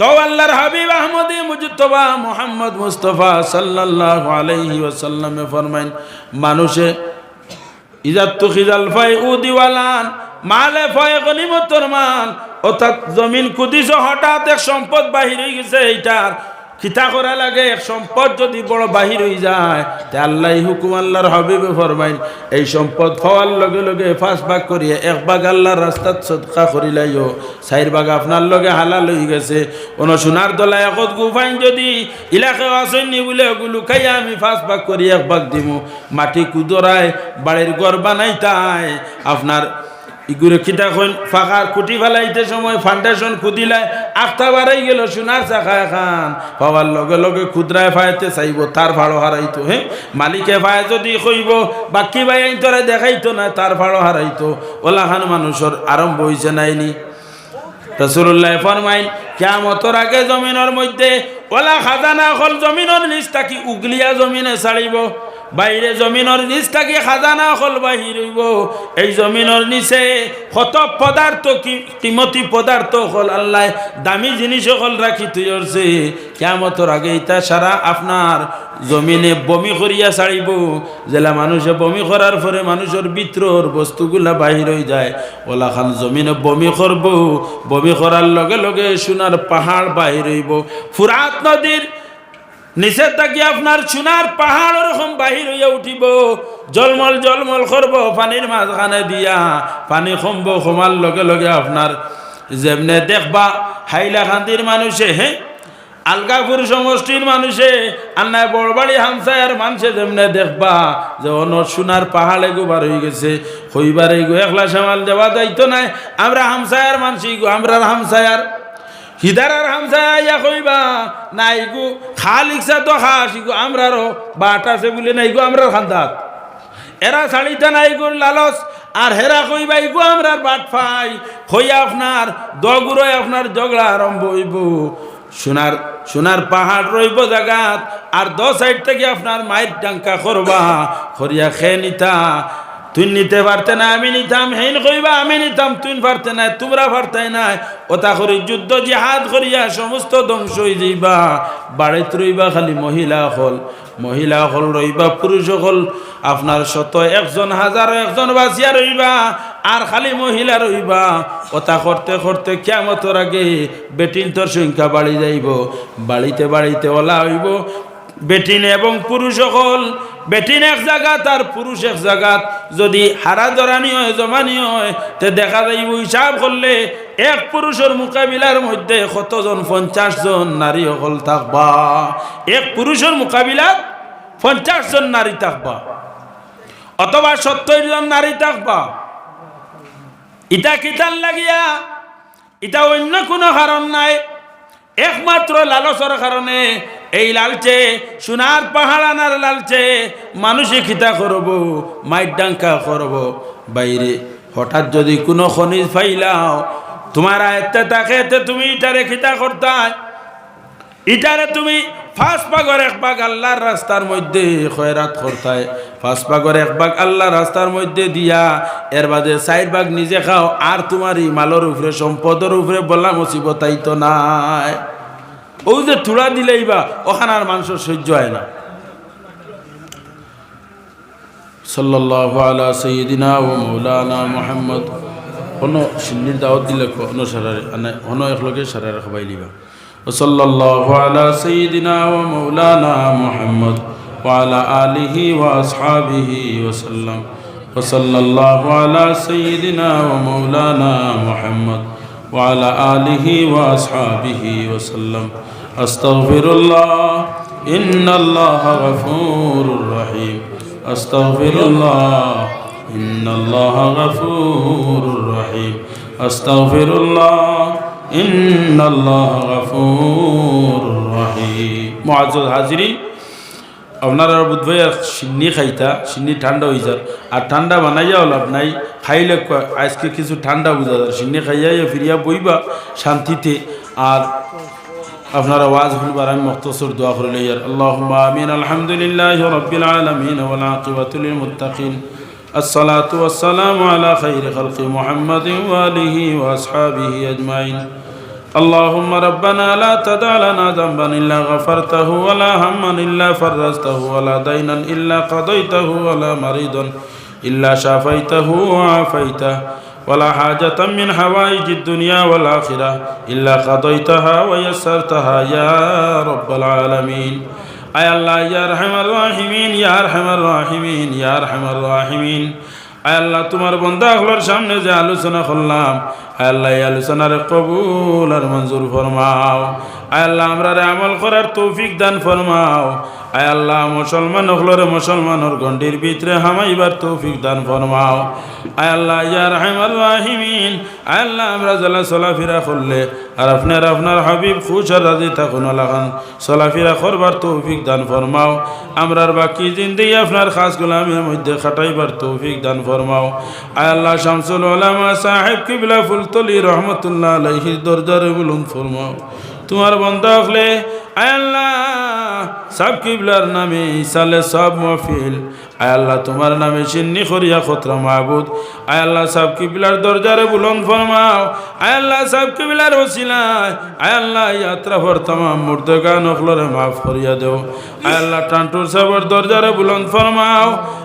তো হাবিব আহমদে মুজতবা মোহাম্মদ মুস্তফা সাল্লাহ আলহি ওসাল্লামে ফরমাইন, মানুষে ইজাত খিজাল ফাই উদিওয়ালান মালে ফয় গনিমতর মান অর্থাৎ জমিন কুদিস হঠাৎ এক সম্পদ বাহির হয়ে গেছে এইটার খিতা করা লাগে সম্পদ যদি বড় বাহির হয়ে যায়, তে আল্লাহ হুকুম আল্লাহর হাবিবে ফরমাইন, এই সম্পদ হওয়ার লগে লগে পাঁচ ভাগ করিয়ে, এক ভাগ আল্লাহর রাস্তাত সদকা করিলাইও। চার ভাগ আপনার লগে হালাল হয়ে গেছে। কোনো সোনার দলা একত গুফাইন যদি ইলাকে আসেননি বলে ওগুলো খাইয়া আমি পাঁচ ভাগ করি, এক ভাগ দিমু। মাটি কুদরায়, বাড়ির ঘর বানাইতাই আপনার ইগুরে কিতা কইন ফাঁকার কুটি ফেলাইতে সময় ফাউন্ডেশন খুদিলাই আখতা বাড়াই গেল, সোনার চাকা খান পাওয়ার লগে লগে ক্ষুদ্রায় ফাইতে চাইব, তার ভাড়ো হারাইতো, হে? মালিকে ফায় যদি কইব, বাকি ভাই আইন তোরা দেখাইতো না, তার ভাড়ো হারাইতো। ওলাখান মানুষের আরম্ভ হয়েছে নাইনি রসুল্লাহ ফরমাইন কেমতর আগে জমিনের মধ্যে ওলা খাজানা হল জমিনের নিচ থাকি উগলিয়া জমিনে ছাড়িব? বাইরে জমিনের নিচ থাকি খাজানা হল বাহির হইব। এই জমিনের নিচে কত পদার্থ কিমতি পদার্থ হল আল্লাহ দামি জিনিস হল রাখি তুইছে কেমতর আগে ইটা সারা আপনার জমিনে বমি করিয়া ছাড়িব। জেলা মানুষে বমি করার পরে মানুষের ভিতর বস্তুগুলা বাহির হয়ে যায়। ওলা খান জমিনে বমি করব। বমি করার লগে লগে সোনার পাহাড় বাহির হইব। ফুরাত নদীর নিচে থাকি আপনার সোনার পাহাড় ওরকম বাহির হইয়া উঠিব? জলমল জলমল করব, পানির মাঝখানে দিয়া, পানি কমব কমার লগে লগে আপনার যেমনে দেখবা হাইলাকান্দির মানুষে হ্যাঁ আলগাপুর সমষ্টির মানুষে, আন্নায় বড়বাড়ি হামসায়ার মানুষে যেমনে দেখবা, যে অন সোনার পাহাড়ে গোবার হয়ে গেছে। হইবারে গো একলা সামাল দেওয়া যাইতো নাই। আমরা হামসায়ার মানসি গো, আমরা হামসায়ার হিদারার হামসায়া ইয়া কইবা, নাই গো খা লিখছা তো খা গো, আমরারও বাট আছে বলে নাই গো, আমরার খান্দাত। এরা শাড়িটা নাই গো লালস, আর হেরা কইবা ইগো আমরার বাট পাই হইয়া আপনার দগুড়োয় আপনার ঝগড়া আরম্ভ হইব। সোনার সোনার পাহাড় রইব জাগাত, আর দ সাইড থেকে আপনার মায়ের ডাঙ্কা করবা। করিয়া খেয়ে নিতা। তুই নিতে পারতে না, আমি নিতাম, হেন কইবা, আমি নিতাম, তুই পারতে না, তোমরা পারতে না। ওটা করি যুদ্ধ, জিহাদ করিয়া সমস্ত ধ্বংস হয়ে যাইবা। বাড়িতে রইবা খালি মহিলা হল। মহিলা হল রইবা পুরুষ হল। আপনার শত একজন, হাজার একজন বাঁচিয়া রইবা, আর খালি মহিলা রইবা। ওটা করতে করতে কেমতর আগে বেটিন তোর সংখ্যা বাড়ি যাইব। বাড়িতে বাড়িতে ওলা হইব। বেটিন এবং পুরুষ সকল। বেটিন এক জায়গাত আর পুরুষ এক জায়গাত যদি হারা জরানি হয়, জমানি হয়, তে দেখা যাইব হিসাব করলে এক পুরুষের মোকাবিলার মধ্যে কতজন, পঞ্চাশ জন নারী সকল থাকবা? এক পুরুষের মোকাবিলাত পঞ্চাশ জন নারী থাকবা। অথবা সত্তর জন নারী থাকবা। ইটা কিতার লাগিয়া, ইটা অন্য কোনো কারণ নাই। একমাত্র লালসর কারণে এই লালচে, সোনার পাহাড় আনার লালচে, মানুষে খিতা করব মাইট ডাঙ্কা করব। বাইরে, হঠাৎ যদি কোনো খনিজ পাইলাও তোমার আয়ত্তে তাকে তুমি ইটারে খিতা করতায় ইটারে তুমি ফাঁস পাগর এক ভাগ আল্লাহর রাস্তার মধ্যে খয়রাত করতায় ফাঁস পাগর এক ভাগ আল্লাহর রাস্তার মধ্যে দিয়া, এর বাদে চার ভাগ নিজে খাও, আর তোমার এই মালর উপরে, সম্পদের উপরে বললাম মুসিবতাই তো নাই। ও যে থুড়া দিলেই বা ওখানে আর মানুষের সহ্য হয় না সাল্লাল্লাহু আলা সাইয়্যিদিনা ও মৌলানা মুহাম্মদ হনো সিন্নির দাওয়াত দিলে হনো সারারে হনো একলগে সারারে খাবাই লিবা وصلى الله على سيدنا ومولانا محمد وعلى آله وأصحابه وسلم وصلى الله على سيدنا ومولانا محمد وعلى آله وأصحابه وسلم. أستغفر الله. إن الله غفور رحيم. أستغفر الله. إن الله غفور رحيم. أستغفر الله. إن الله غفور رحيم. معزز حاضرين আপনারা বুধবাই সিন্নি খাইতা সিন্নি ঠান্ডা হয়ে যার আর ঠান্ডা বানাইয়া লাভ নাই খাইলে ক- আজকে কিছু ঠান্ডা বুঝা যায় সিন্নি খাইয়া ফিরিয়া বইবা শান্তিতে আর আপনারা ওয়াজ হলবার আমি মখতসর দোয়া করে লইয়ার আল্লাহ আমিন আলহামদুলিল্লাহ রব্বিল আলমিন والعاقبة للمتقين الصلاة والسلام على خير خلق محمد وآله وأصحابه أجمعين اللهم ربنا لا تدع لنا ذنبا إلا غفرته ولا هما إلا فرجته ولا دينا إلا قضيته ولا مريضا إلا شافيته وعافيته ولا حاجة من حوائج الدنيا والآخرة إلا قضيتها ويسرتها يا رب العالمين. أي الله يا أرحم الراحمين يا أرحم الراحمين يا أرحم الراحمين. আয় আল্লাহ, তোমার বন্দাগুলোর সামনে যে আলোচনা করলাম আল্লাহ, এই আলোচনার কবুল আর মঞ্জুর ফরমাও। আল্লাহ, আমরা আমল করার তৌফিক দান ফরমাও। আয় আল্লাহ, মুসলমান হলরে মুসলমানের গন্ডির ভিতরে হামাইবার তৌফিক দান ফরমাও। আয় আল্লাহ, ইয়া রাহমার রাহিমিন। আয় আল্লাহ, আমরা জ্বালা চলাফেরা করলে আর আপনার আপনার হাবিব খুশ আর রাজি থাকুন লাগান চলাফেরা করবার তৌফিক দান ফরমাও। আমরার বাকি জিন্দিগি আপনার খাস গোলামের মধ্যে খাটাইবার তৌফিক দান ফরমাও। আয় আল্লাহ, শামসুল ওলামা সাহেব কিবলা ফুলতলি রহমতুল্লাহ আলাইহির দরজারে বুলুন ফরমাও। তোমার বন্ধ হলে আল্লাহ, সব কিবলার নামে ইসালে সব মফিল আয় আল্লাহ, তোমার নামে চিন্নি খরিয়া খতরা মাহবুদ। আয় আল্লাহ, সব কিবলার দরজারে বুলন ফরমাও। আয় আল্লাহ, সব কিবলার ওসিলায়। আয় আল্লাহ, যাত্রা ভর তামাম মুর্দগা নখলরে মাফ করিয়া দেও। আয় আল্লাহ, টান্টুর সবর দরজারে বুলন ফরমাও।